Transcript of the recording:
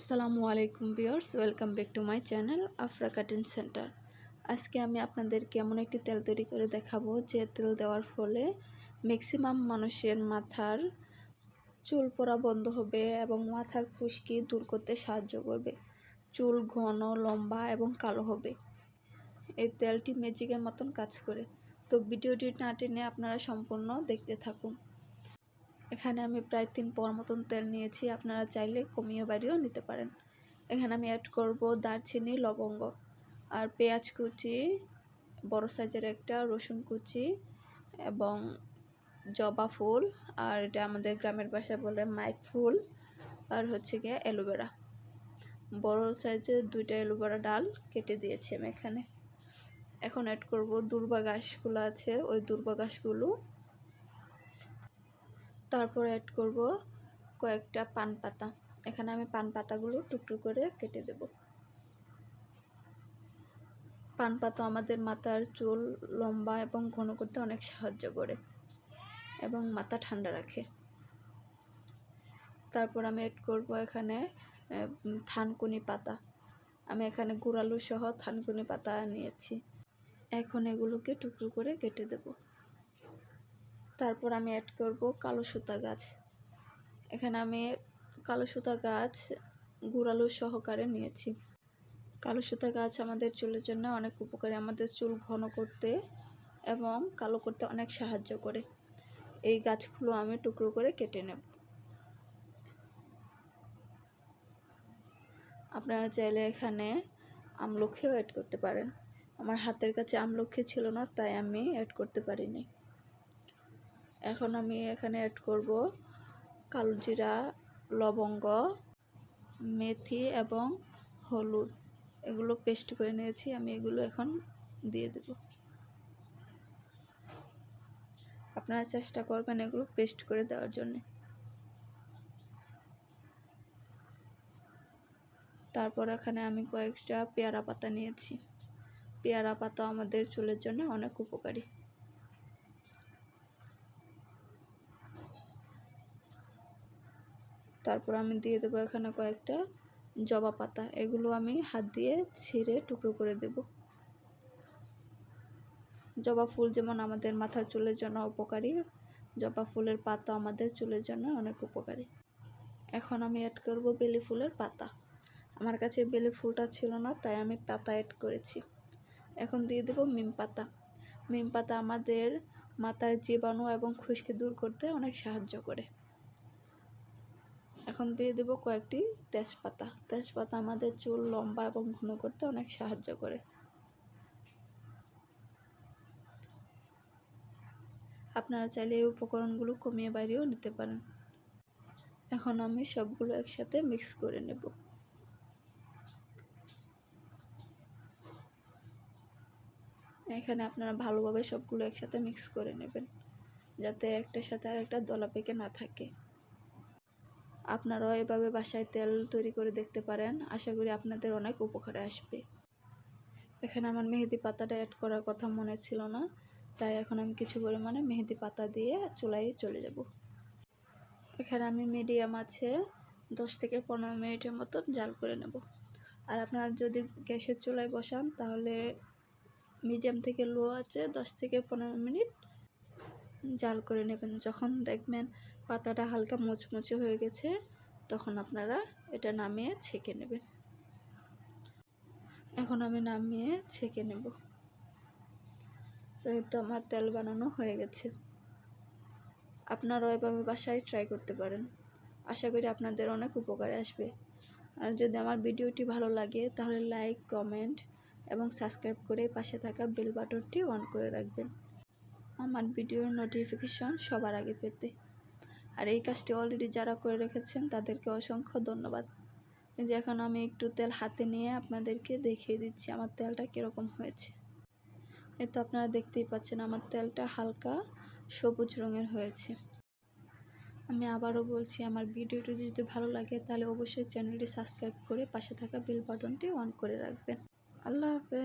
আসসালামু আলাইকুম viewers, welcome back to my channel Afra cutting centre. আজকে আমি আপনাদেরকে এমন একটি তেল তৈরি করে দেখাবো, যে তেল দেওয়ার ফলে ম্যাক্সিমাম মানুষের মাথার চুল পরা বন্ধ হবে এবং মাথার খুশকি দূর করতে সাহায্য করবে। চুল ঘন, লম্বা এবং কালো হবে। এই তেলটি ম্যাজিকের মতন কাজ করে। তো ভিডিওটি না টেনে আপনারা সম্পূর্ণ দেখতে থাকুন। এখানে আমি প্রায় তিন পোয়ার মতন তেল নিয়েছি, আপনারা চাইলে কমিয়ে বাড়িয়েও নিতে পারেন। এখানে আমি অ্যাড করব দারচিনি, লবঙ্গ আর পেঁয়াজ কুচি, বড় সাইজের একটা রসুন কুচি এবং জবা ফুল আর এটা আমাদের গ্রামের বাসায় বলে মাইক ফুল আর হচ্ছে গিয়ে অ্যালোভেরা। বড় সাইজের দুইটা অ্যালোভেরা ডাল কেটে দিয়েছি আমি এখানে। এখন অ্যাড করব দুর্বা ঘাসগুলো আছে, ওই দুর্বা ঘাসগুলো তারপর অ্যাড করব কয়েকটা পান পাতা। এখানে আমি পান পাতাগুলো টুকটুক করে কেটে দেব। পান পাতা আমাদের মাথার চুল লম্বা এবং ঘন করতে অনেক সাহায্য করে এবং মাথা ঠান্ডা রাখে। তারপর আমি অ্যাড করব এখানে থানকুনি পাতা। আমি এখানে গুড়ালু সহ থানকুনি পাতা নিয়েছি। এখন এগুলোকে টুকরো করে কেটে দেবো। তারপর আমি অ্যাড করব কালো সুতা গাছ। এখানে আমি কালো সুতা গাছ গুড়ালু সহকারে নিয়েছি। কালো সুতা গাছ আমাদের চুলের জন্য অনেক উপকারী, আমাদের চুল ঘন করতে এবং কালো করতে অনেক সাহায্য করে। এই গাছগুলো আমি টুকরো করে কেটে নেব। আপনারা চাইলে এখানে আমলক্ষীও অ্যাড করতে পারেন। আমার হাতের কাছে আমলক্ষী ছিল না, তাই আমি অ্যাড করতে পারিনি। এখন আমি এখানে অ্যাড করব কালোজিরা, লবঙ্গ, মেথি এবং হলুদ। এগুলো পেস্ট করে নিয়েছি, আমি এগুলো এখন দিয়ে দেব। আপনারা চেষ্টা করবেন এগুলো পেস্ট করে দেওয়ার জন্য। তারপর এখানে আমি কয়েকটা পেয়ারা পাতা নিয়েছি। পেয়ারা পাতা আমাদের চুলের জন্য অনেক উপকারী। তারপর আমি দিয়ে দেবো এখানে কয়েকটা জবা পাতা। এগুলো আমি হাত দিয়ে ছিঁড়ে টুকরো করে দেব। জবা ফুল যেমন আমাদের মাথার চুলের জন্য উপকারী, জবা ফুলের পাতা আমাদের চুলের জন্য অনেক উপকারী। এখন আমি অ্যাড করব বেলি ফুলের পাতা। আমার কাছে বেলি ফুলটা ছিল না, তাই আমি পাতা অ্যাড করেছি। এখন দিয়ে দেব মিম পাতা। মিম পাতা আমাদের মাথার জীবাণু এবং খুশকি দূর করতে অনেক সাহায্য করে। এখন দিয়ে দেব কয়েকটি তেজপাতা। তেজপাতা আমাদের চুল লম্বা এবং ঘন করতে অনেক সাহায্য করে। আপনারা চাইলে এই উপকরণগুলো কমিয়ে বাইরেও নিতে পারেন। এখন আমি সবগুলো একসাথে মিক্স করে নেব। এখানে আপনারা ভালোভাবে সবগুলো একসাথে মিক্স করে নেবেন, যাতে একটার সাথে আর একটা দলা পেকে না থাকে। আপনারাও এভাবে বাসায় তেল তৈরি করে দেখতে পারেন। আশা করি আপনাদের অনেক উপকারে আসবে। এখানে আমার মেহেদি পাতাটা অ্যাড করার কথা মনে ছিল না, তাই এখন আমি কিছু পরিমাণে মেহেদি পাতা দিয়ে চুলাই চলে যাব। এখানে আমি মিডিয়াম আছে, দশ থেকে পনেরো মিনিটের মতন জাল করে নেব। আর আপনারা যদি গ্যাসের চুলায় বসান, তাহলে মিডিয়াম থেকে লো আছে, দশ থেকে পনেরো মিনিট জাল করে নেবেন। যখন দেখবেন পাতাটা হালকা মুচমুচে হয়ে গেছে, তখন আপনারা এটা নামিয়ে ছেঁকে নেবেন। এখন আমি নামিয়ে ছেঁকে নেব। তো আমার তেল বানানো হয়ে গেছে। আপনারাও এভাবে বাসায় ট্রাই করতে পারেন। আশা করি আপনাদের অনেক উপকারে আসবে। আর যদি আমার ভিডিওটি ভালো লাগে, তাহলে লাইক কমেন্ট এবং সাবস্ক্রাইব করে পাশে থাকা বেল বাটনটি অন করে রাখবেন। আমার ভিডিওর নোটিফিকেশন সবার আগে পেতে। আর এই কাজটি অলরেডি যারা করে রেখেছেন, তাদেরকে অসংখ্য ধন্যবাদ। যে এখন আমি একটু তেল হাতে নিয়ে আপনাদেরকে দেখিয়ে দিচ্ছি আমার তেলটা কীরকম হয়েছে। এই তো আপনারা দেখতেই পাচ্ছেন আমার তেলটা হালকা সবুজ রঙের হয়েছে। আমি আবারও বলছি, আমার ভিডিওটি যদি ভালো লাগে, তাহলে অবশ্যই চ্যানেলটি সাবস্ক্রাইব করে পাশে থাকা বেল বাটনটি অন করে রাখবেন। আল্লাহ হাফেজ।